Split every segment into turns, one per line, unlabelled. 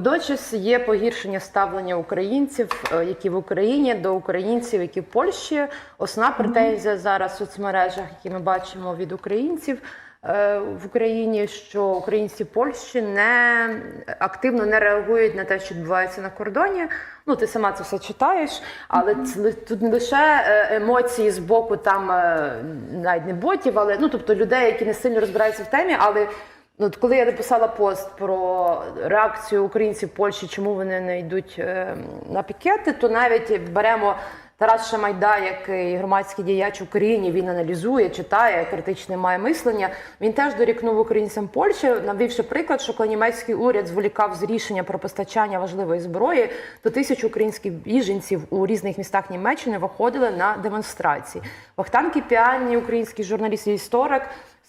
Водночас є погіршення ставлення українців, е, які в Україні, до українців, які в Польщі. Основна претензія зараз в соцмережах, які ми бачимо від українців е, в Україні, що українці в Польщі не активно не реагують на те, що відбувається на кордоні. Ну, ти сама це все читаєш, але це тут не лише е, емоції з боку там навіть не ботів, але ну тобто людей, які не сильно розбираються в темі, але Ну, от коли я написала пост про реакцію українців в Польщі, чому вони не йдуть е, на пікети, то навіть беремо Тарас Шамайда, як громадський діяч в Україні, він аналізує, читає, критичне має мислення. Він теж дорікнув українцям Польщі, навівши приклад, що коли німецький уряд зволікав з рішення про постачання важливої зброї, то тисячі українських біженців у різних містах Німеччини виходили на демонстрації. Вахтан Кіпіані, український журналіст і історик,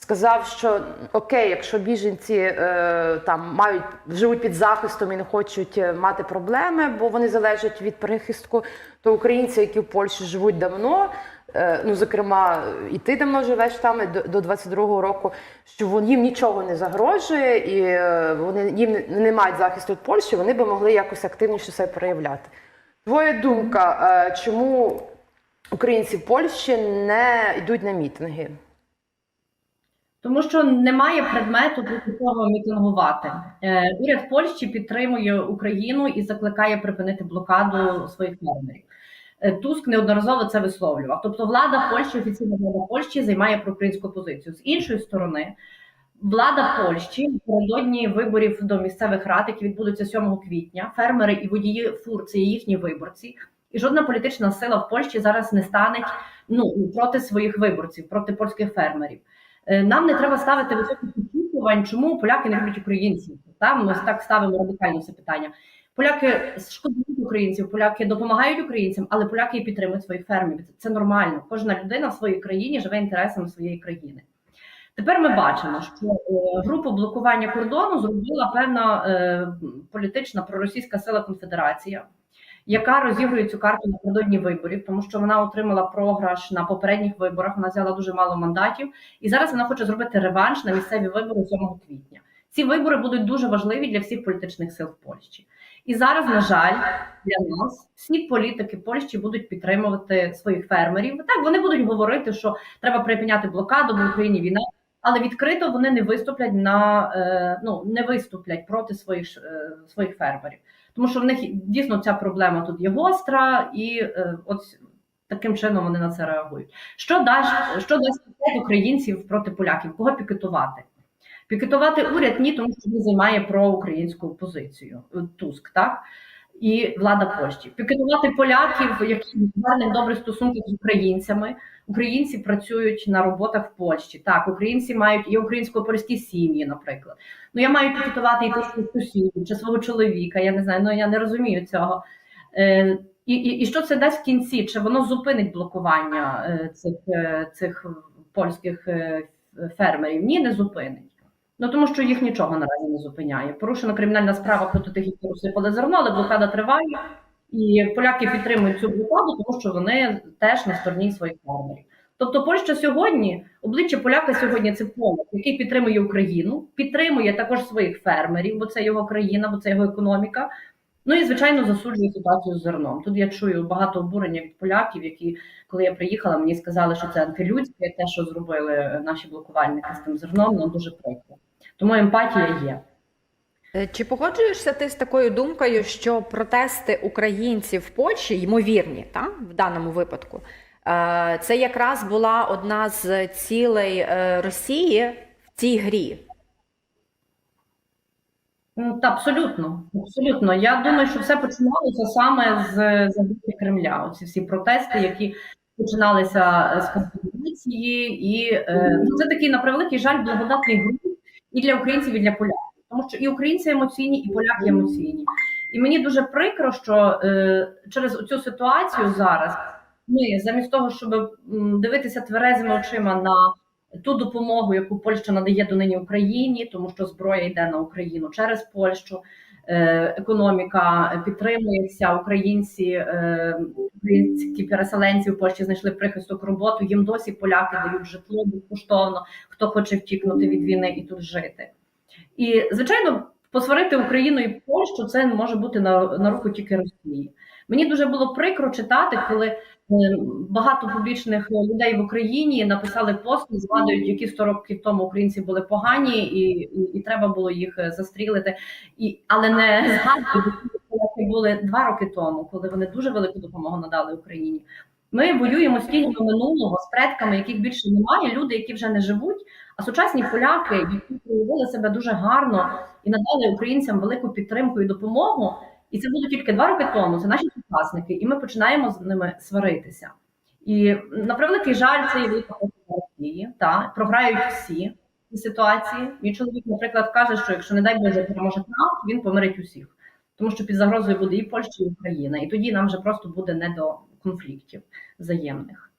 сказав, що окей, якщо біженці е, там мають живуть під захистом і не хочуть е, мати проблеми, бо вони залежать від прихистку, то українці, які в Польщі живуть давно. е, Ну, зокрема, і ти давно живеш там до, до 22-го року, що вон- їм нічого не загрожує, і е, вони їм не- мають захисту від Польщі, вони би могли якось активніше себе проявляти. Твоя думка, чому українці в Польщі не йдуть на мітинги?
Тому що немає предмету для того мітингувати. Е, уряд Польщі підтримує Україну і закликає припинити блокаду своїх фермерів. Е, Туск неодноразово це висловлював. Тобто, влада Польщі, офіційна влада Польщі займає проукраїнську позицію. З іншої сторони, влада Польщі напередодні виборів до місцевих рад, які відбудуться 7 квітня, фермери і водії фур це їхні виборці. І жодна політична сила в Польщі зараз не стане ну проти своїх виборців, проти польських фермерів. Е, Нам не треба ставити високих очікувань, чому поляки не люблять українців. Там ми так ставимо радикально це питання. Поляки шкодують українців, поляки допомагають українцям, але поляки і підтримують своїх фермерів. Це нормально. Кожна людина в своїй країні живе інтересами своєї країни. Тепер ми бачимо, що е, групу блокування кордону зробила певна е, політична проросійська сила Конфедерація, яка розігрує цю карту напередодні виборів, тому що вона отримала програш на попередніх виборах. Вона взяла дуже мало мандатів, і зараз вона хоче зробити реванш на місцеві вибори 7 квітня. Ці вибори будуть дуже важливі для всіх політичних сил в Польщі. І зараз, на жаль, для нас всі політики Польщі будуть підтримувати своїх фермерів. Так вони будуть говорити, що треба припиняти блокаду, в Україні війна. Але відкрито вони не виступлять на е, ну не виступлять проти своїх е, своїх фермерів, тому що в них дійсно ця проблема тут є гостра, і е, от таким чином вони на це реагують. Що дасть що дасть українців проти поляків? Кого пікетувати? Пікетувати уряд ні, тому що він займає проукраїнську позицію. Туск, так і влада Польщі. Пікетувати поляків, які гарних добрих з українцями. Українці працюють на роботах в Польщі. Так, українці мають є українсько-польські сім'ї, наприклад. Ну я маю пікетувати і тих сусідів чи свого чоловіка. Я не знаю, ну я не розумію цього. Е, і, і, і що це дасть в кінці? Чи воно зупинить блокування е, цих, е, цих польських е, фермерів? Ні, не зупинить. Ну тому що їх нічого наразі не зупиняє. Порушена кримінальна справа проти тих, які розсипали зерно, але блокада триває. І поляки підтримують цю блокаду, тому що вони теж на стороні своїх фермерів. Тобто, Польща сьогодні, обличчя поляка сьогодні це поляк, який підтримує Україну, підтримує також своїх фермерів, бо це його країна, бо це його економіка. Ну і звичайно засуджує ситуацію з зерном. Тут я чую багато обурення від поляків, які, коли я приїхала, мені сказали, що це антилюдське, те, що зробили наші блокувальники з тим зерном, ну дуже прикро. Тому емпатія є.
Е, Чи погоджуєшся ти з такою думкою, що протести українців в Польщі ймовірні, та, в даному випадку? Е, Це якраз була одна з цілей е, Росії в цій грі.
Ну, Та абсолютно, абсолютно. Я думаю, що все починалося саме з забиття Кремля. Оці всі протести, які починалися з конфедерації, і ну, це такий на превеликий жаль благодатний ґрунт і для українців, і для поляків, тому що і українці емоційні, і поляки емоційні. І мені дуже прикро, що е, через цю ситуацію зараз ми замість того, щоб дивитися тверезими очима на ту допомогу, яку Польща надає донині Україні, тому що зброя йде на Україну через Польщу. е, Економіка підтримується, українці, е, українські переселенці в Польщі знайшли прихисток роботу. Їм досі поляки дають житло безкоштовно, хто хоче втікнути від війни і тут жити. І звичайно, Посварити Україну і Польщу це може бути на, на руку тільки Росії. Мені дуже було прикро читати, коли е, багато публічних людей в Україні написали пости, згадують, які 100 років тому українці були погані, і, і, і треба було їх е, застрілити. І, але не згадують, які були два роки тому, коли вони дуже велику допомогу надали Україні. Ми воюємо з тінями минулого, з предками, яких більше немає. Люди, які вже не живуть. А сучасні поляки, які проявили себе дуже гарно і надали українцям велику підтримку і допомогу. І це було тільки два роки тому. Це наші сучасники, і ми починаємо з ними сваритися. І на превеликий жаль, це є велика Росії. Та програють всі ці ситуації. Мій чоловік, наприклад, каже, що якщо не дай Боже переможе Трамп, він помирить усіх, тому що під загрозою буде і Польща, і Україна, і тоді нам вже просто буде не до конфліктів взаємних.